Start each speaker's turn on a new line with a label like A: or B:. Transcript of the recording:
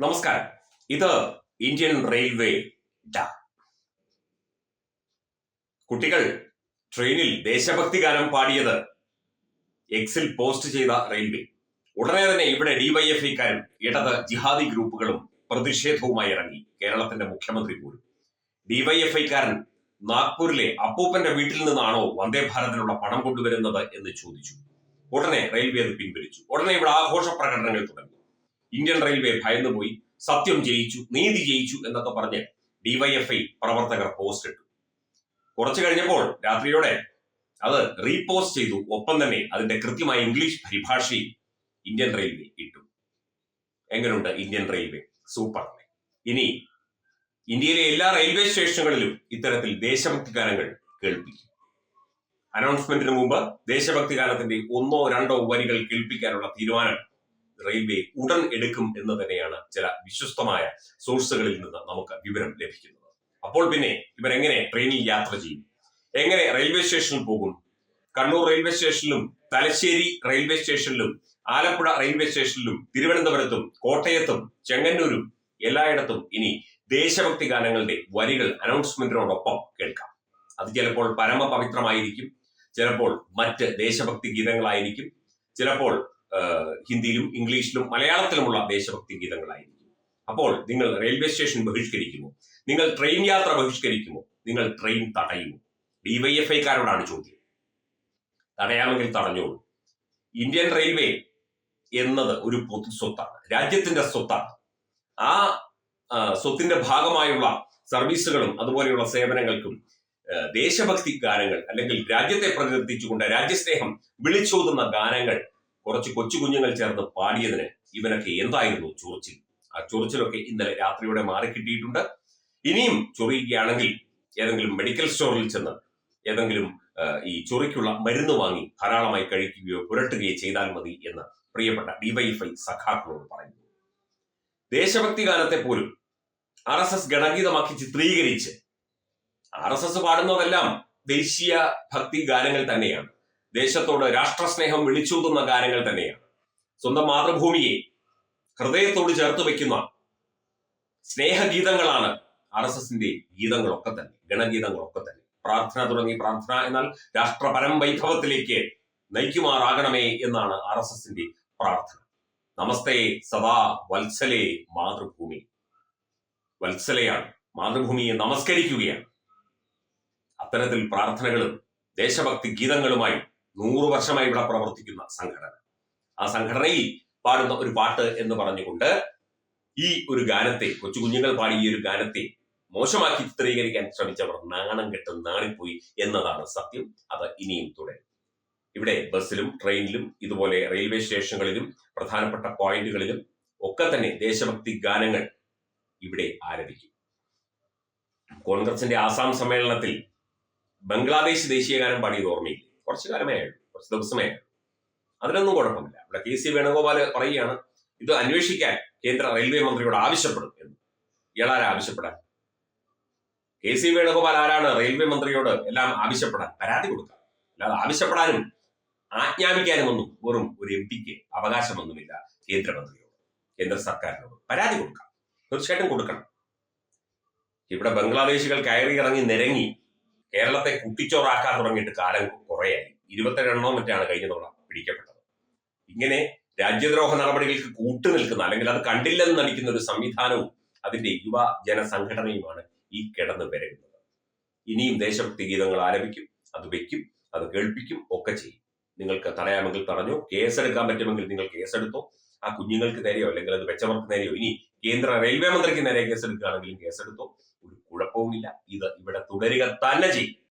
A: നമസ്കാരം. ഇത് Indian railway കുട്ടികൾ ട്രെയിനിൽ ദേശഭക്തി ഗാനം പാടിയത് എക്സിൽ പോസ്റ്റ് ചെയ്ത റെയിൽവേ. ഉടനെ തന്നെ ഇവിടെ ഡിവൈഎഫ്ഐക്കാരും ഇടത് ജിഹാദി ഗ്രൂപ്പുകളും പ്രതിഷേധവുമായി ഇറങ്ങി. കേരളത്തിന്റെ മുഖ്യമന്ത്രി പോലും. ഡിവൈഎഫ്ഐക്കാരൻ നാഗ്പൂരിലെ അപ്പൂപ്പന്റെ വീട്ടിൽ നിന്നാണോ വന്ദേ ഭാരതിനുള്ള പണം കൊണ്ടുവരുന്നത് എന്ന് ചോദിച്ചു. ഉടനെ റെയിൽവേ അത് പിൻവലിച്ചു. ഉടനെ ഇവിടെ ആഘോഷ പ്രകടനങ്ങൾ തുടങ്ങി. ഇന്ത്യൻ റെയിൽവേ ഭയന്നുപോയി സത്യം ജയിച്ചു നീതി ജയിച്ചു എന്നൊക്കെ പറഞ്ഞ് ഡിവൈഎഫ്ഐ പ്രവർത്തകർ പോസ്റ്റ് ഇട്ടു. കുറച്ചു കഴിഞ്ഞപ്പോൾ രാത്രിയോടെ അത് റീപോസ്റ്റ് ചെയ്തു. ഒപ്പം തന്നെ അതിന്റെ കൃത്യമായ ഇംഗ്ലീഷ് പരിഭാഷയും ഇന്ത്യൻ റെയിൽവേ ഇട്ടു. എങ്ങനെയുണ്ട് ഇന്ത്യൻ റെയിൽവേ? സൂപ്പർ. ഇനി ഇന്ത്യയിലെ എല്ലാ റെയിൽവേ സ്റ്റേഷനുകളിലും ഇത്തരത്തിൽ ദേശഭക്തി ഗാനങ്ങൾ കേൾപ്പിക്കും അനൗൺസ്മെന്റിന് മുമ്പ് ദേശഭക്തി ഗാനത്തിന്റെ ഒന്നോ രണ്ടോ വരികൾ കേൾപ്പിക്കാനുള്ള തീരുമാനം റെയിൽവേ ഉടൻ എടുക്കും എന്ന് തന്നെയാണ് ചില വിശ്വസ്തമായ സോഴ്സുകളിൽ നിന്ന് നമുക്ക് വിവരം ലഭിക്കുന്നത്. അപ്പോൾ പിന്നെ ഇവർ എങ്ങനെ ട്രെയിനിൽ യാത്ര ചെയ്യും? എങ്ങനെ റെയിൽവേ സ്റ്റേഷനിൽ പോകും? കണ്ണൂർ റെയിൽവേ സ്റ്റേഷനിലും തലശ്ശേരി റെയിൽവേ സ്റ്റേഷനിലും ആലപ്പുഴ റെയിൽവേ സ്റ്റേഷനിലും തിരുവനന്തപുരത്തും കോട്ടയത്തും ചെങ്ങന്നൂരും എല്ലായിടത്തും ഇനി ദേശഭക്തി ഗാനങ്ങളുടെ വരികൾ അനൗൺസ്മെന്റിനോടൊപ്പം കേൾക്കാം. അത് ചിലപ്പോൾ പരമപവിത്രമായിരിക്കും ചിലപ്പോൾ മറ്റ് ദേശഭക്തി ഗീതങ്ങളായിരിക്കും ചിലപ്പോൾ ഹിന്ദിയിലും ഇംഗ്ലീഷിലും മലയാളത്തിലുമുള്ള ദേശഭക്തി ഗീതങ്ങളായിരിക്കും. അപ്പോൾ നിങ്ങൾ റെയിൽവേ സ്റ്റേഷൻ ബഹിഷ്കരിക്കുമോ? നിങ്ങൾ ട്രെയിൻ യാത്ര ബഹിഷ്കരിക്കുമോ? നിങ്ങൾ ട്രെയിൻ തടയുമോ? ഡിവൈഎഫ്ഐക്കാരോടാണ് ചോദ്യം. തടയാമെങ്കിൽ തടഞ്ഞോളൂ. ഇന്ത്യൻ റെയിൽവേ എന്നത് ഒരു പൊതു സ്വത്താണ്. രാജ്യത്തിന്റെ സ്വത്താണ്. ആ സ്വത്തിന്റെ ഭാഗമായുള്ള സർവീസുകളും അതുപോലെയുള്ള സേവനങ്ങൾക്കും ദേശഭക്തി ഗാനങ്ങൾ അല്ലെങ്കിൽ രാജ്യത്തെ പ്രതിനിധിച്ചുകൊണ്ട് രാജ്യസ്നേഹം വിളിച്ചോതുന്ന ഗാനങ്ങൾ കുറച്ച് കൊച്ചു കുഞ്ഞുങ്ങൾ ചേർന്ന് പാടിയതിന് ഇവനൊക്കെ എന്തായിരുന്നു ചൊറിച്ചിൽ? ആ ചൊറിച്ചിലൊക്കെ ഇന്നലെ രാത്രിയോടെ മാറിക്കിട്ടിയിട്ടുണ്ട് ഇനിയും ചൊറിയുകയാണെങ്കിൽ ഏതെങ്കിലും മെഡിക്കൽ സ്റ്റോറിൽ ചെന്ന് ഏതെങ്കിലും ഈ ചൊറിക്കുള്ള മരുന്ന് വാങ്ങി ധാരാളമായി കഴിക്കുകയോ പുരട്ടുകയോ ചെയ്താൽ മതി എന്ന് പ്രിയപ്പെട്ട ഡിവൈഫൈ സഖാക്കളോട് പറയുന്നു. ദേശഭക്തി ഗാനത്തെ പോലും ആർ എസ് എസ് ഗണഗീതമാക്കി ചിത്രീകരിച്ച് ആർ എസ് എസ് പാടുന്നതെല്ലാം ദേശീയ ഭക്തി ഗാനങ്ങൾ തന്നെയാണ്. ദേശത്തോട് രാഷ്ട്രസ്നേഹം വിളിച്ചൂതുന്ന ഗാനങ്ങൾ തന്നെയാണ്. സ്വന്തം മാതൃഭൂമിയെ ഹൃദയത്തോട് ചേർത്ത് വെക്കുന്ന സ്നേഹഗീതങ്ങളാണ് ആർ എസ് എസിന്റെ ഗീതങ്ങളൊക്കെ തന്നെ ഗണഗീതങ്ങളൊക്കെ തന്നെ. പ്രാർത്ഥന തുടങ്ങി പ്രാർത്ഥന എന്നാൽ രാഷ്ട്രപരം വൈഭവത്തിലേക്ക് നയിക്കുമാറാകണമേ എന്നാണ് ആർ എസ് എസിന്റെ പ്രാർത്ഥന. നമസ്തേ സദാ വത്സലേ മാതൃഭൂമി. വത്സലയാണ് മാതൃഭൂമിയെ നമസ്കരിക്കുകയാണ്. അത്തരത്തിൽ പ്രാർത്ഥനകളും ദേശഭക്തി ഗീതങ്ങളുമായി നൂറു വർഷമായി ഇവിടെ പ്രവർത്തിക്കുന്ന സംഘടന. ആ സംഘടനയിൽ പാടുന്ന ഒരു പാട്ട് എന്ന് പറഞ്ഞുകൊണ്ട് ഈ ഒരു ഗാനത്തെ കൊച്ചു കുഞ്ഞുങ്ങൾ പാടി ഈ ഒരു ഗാനത്തെ മോശമാക്കി ചിത്രീകരിക്കാൻ ശ്രമിച്ചവർ നാണം കെട്ട് നാണിപ്പോയി എന്നതാണ് സത്യം. അത് ഇനിയും തുടരും. ഇവിടെ ബസ്സിലും ട്രെയിനിലും ഇതുപോലെ റെയിൽവേ സ്റ്റേഷനുകളിലും പ്രധാനപ്പെട്ട പോയിന്റുകളിലും ഒക്കെ തന്നെ ദേശഭക്തി ഗാനങ്ങൾ ഇവിടെ ആരംഭിക്കും. കോൺഗ്രസിന്റെ ആസാം സമ്മേളനത്തിൽ ബംഗ്ലാദേശ് ദേശീയ ഗാനം പാടിയത് ഓർമ്മയില്ല? കുറച്ചു കാലമേ ആയുള്ളൂ കുറച്ച് ദിവസമേ അതിനൊന്നും കുഴപ്പമില്ല. ഇവിടെ കെ സി വേണുഗോപാൽ പറയുകയാണ് ഇത് അന്വേഷിക്കാൻ കേന്ദ്ര റെയിൽവേ മന്ത്രിയോട് ആവശ്യപ്പെടും എന്ന്. ഇയാളാരെ ആവശ്യപ്പെടാൻ? കെ സി വേണുഗോപാൽ ആരാണ് റെയിൽവേ മന്ത്രിയോട് എല്ലാം ആവശ്യപ്പെടാൻ? പരാതി കൊടുക്കാം. അല്ലാതെ ആവശ്യപ്പെടാനും ആജ്ഞാപിക്കാനും ഒന്നും വെറും ഒരു എം പിക്ക് അവകാശമൊന്നുമില്ല കേന്ദ്രമന്ത്രിയോട് കേന്ദ്ര സർക്കാരിനോട്. പരാതി കൊടുക്കാം. തീർച്ചയായിട്ടും കൊടുക്കണം. ഇവിടെ ബംഗ്ലാദേശികൾ കയറി ഇറങ്ങി നിരങ്ങി കേരളത്തെ കുട്ടിച്ചോറാക്കാൻ തുടങ്ങിയിട്ട് കാലം കുറയായി. ഇരുപത്തിരണ്ടോ മറ്റാണ് കഴിഞ്ഞ തവണ പിടിക്കപ്പെട്ടത്. ഇങ്ങനെ രാജ്യദ്രോഹ നടപടികൾക്ക് കൂട്ടുനിൽക്കുന്ന അല്ലെങ്കിൽ അത് കണ്ടില്ലെന്ന് നടിക്കുന്ന ഒരു സംവിധാനവും അതിന്റെ യുവ ജനസംഘടനയുമാണ് ഈ കിടന്ന് വരരുന്നത് ഇനിയും ദേശഭക്തി ഗീതങ്ങൾ ആലപിക്കും അത് വെക്കും അത് കേൾപ്പിക്കും ഒക്കെ ചെയ്യും. നിങ്ങൾക്ക് തടയാമെങ്കിൽ തടഞ്ഞോ കേസെടുക്കാൻ പറ്റുമെങ്കിൽ നിങ്ങൾ കേസെടുത്തോ ആ കുഞ്ഞുങ്ങൾക്ക് നേരെയോ അല്ലെങ്കിൽ അത് വെച്ചവർക്ക് നേരെയോ ഇനി കേന്ദ്ര റെയിൽവേ മന്ത്രിക്ക് നേരെ കേസെടുക്കുകയാണെങ്കിലും കേസെടുത്തോ കുഴപ്പവുമില്ല ഇത് ഇവിടെ തുടരുക തന്നെ ചെയ്യും.